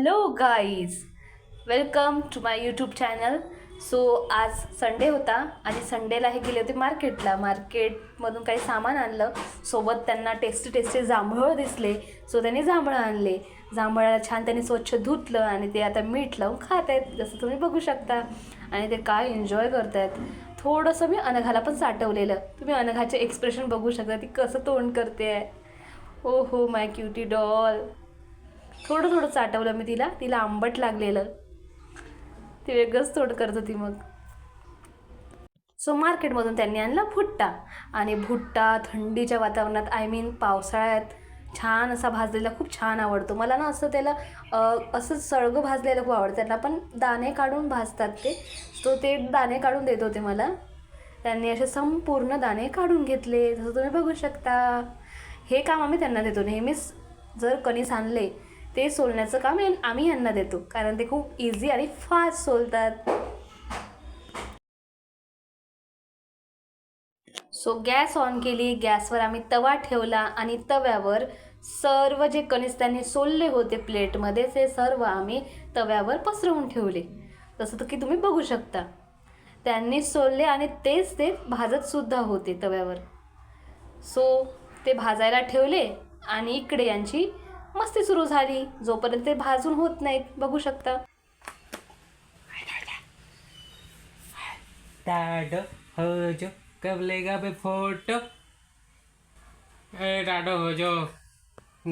Hello guys welcome to my YouTube channel so आज Sunday होता आणि संडेला हे गेले होते मार्केटला मार्केटमधून काही सामान आणलं. सोबत त्यांना टेस्टी टेस्टी जांभळं दिसले. सो त्यांनी जांभळं आणले. जांभळाला छान त्यांनी स्वच्छ धुतलं आणि ते आता मीठ लावून खात आहेत जसं तुम्ही बघू शकता. आणि ते काय एन्जॉय करत आहेत थोडंसं मी अनघाला पण साठवलेलं. तुम्ही अनघाचे एक्सप्रेशन बघू शकता. ती कसं तोंड करते आहे ओ हो माय क्युटी डॉल थोडं थोडं चाटवलं मी तिला. तिला आंबट लागलेलं. ती वेगळंच तोड करत होती मग. सो मार्केटमधून त्यांनी आणला भुट्टा. आणि भुट्टा थंडीच्या वातावरणात आय मीन पावसाळ्यात छान असा भाजलेला खूप छान आवडतो. मला ना असं त्याला असं सळगं भाजलेलं खूप आवडतं. त्यांना पण दाणे काढून भाजतात ते. सो ते दाणे काढून देत होते मला. त्यांनी असे संपूर्ण दाणे काढून घेतले. जसं तुम्ही बघू शकता. हे काम आम्ही त्यांना देतो. नेहमीच जर कणीस आणले ते सोलण्याचं काम आम्ही यांना देतो. कारण ते खूप इझी आणि फास्ट सोलतात. सो गॅस ऑन केली. गॅसवर आम्ही तवा ठेवला आणि तव्यावर सर्व जे कणीस त्यांनी सोलले होते प्लेटमध्ये ते सर्व आम्ही तव्यावर पसरवून ठेवले. तसं तर की तुम्ही बघू शकता. त्यांनी सोलले आणि तेच ते भाजतसुद्धा होते तव्यावर. सो ते भाजायला ठेवले आणि इकडे यांची मस्ती सुरू झाली. जोपर्यंत ते भाजून होत नाहीत बघू शकता. डॅड हज कब लेगा बे फोटो? ए डॅड हज.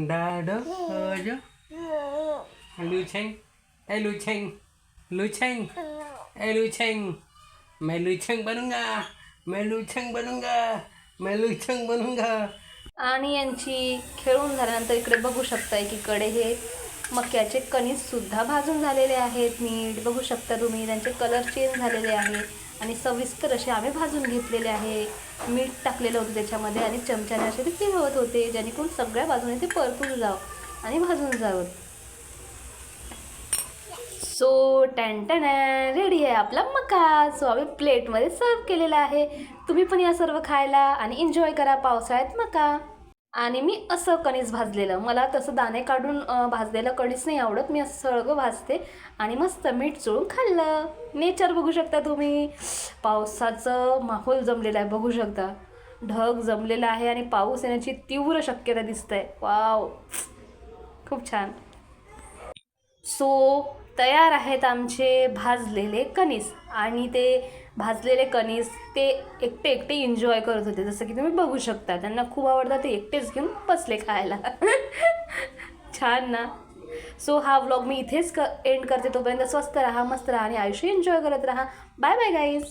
डॅड हज. लुछेंग ए लुछेंग लुछेंग ए लुछेंग मैं लुछेंग बनूंगा मैं लुछेंग बनूंगा मैं लुछेंग बनूंगा. आणि यांची खेळून झाल्यानंतर इकडे बघू शकता एकीकडे हे मक्याचे कणीसुद्धा भाजून झालेले आहेत नीट बघू शकता तुम्ही. त्यांचे कलर चेंज झालेले आहेत आणि सविस्तर असे आम्ही भाजून घेतलेले आहे. मीठ टाकलेलं होतं त्याच्यामध्ये आणि चमच्याने असे ते फिरवत होते जेणेकरून सगळ्या बाजूने ते परतून जावं आणि भाजून जावं. सो टॅन रेडी आहे आपला मका. सो आम्ही प्लेटमध्ये सर्व केलेला आहे. तुम्ही पण या सर्व खायला आणि एन्जॉय करा पावसाळ्यात मका. आणि मी असं कणीस भाजलेलं. मला तसं दाणे काढून भाजलेलं कणीस नाही आवडत. मी असं सळगं भाजते आणि मस्त मीठ चोळून खाल्लं. नेचर बघू शकता तुम्ही. पावसाचं माहोल जमलेला आहे बघू शकता. ढग जमलेलं आहे आणि पाऊस येण्याची तीव्र शक्यता दिसत आहे वाव. खूप छान. सो तयार आहेत आमचे भाजलेले कणीस. आणि ते भाजलेले कणीस ते एकटे एकटे एन्जॉय करत होते. जसं की तुम्ही बघू शकता त्यांना खूप आवडतं ते एकटेच घेऊन बसले खायला. छान ना? सो हा व्लॉग मी इथेच क एंड करते. तोपर्यंत स्वस्त राहा मस्त राहा आणि आयुष्य एन्जॉय करत राहा. Bye bye guys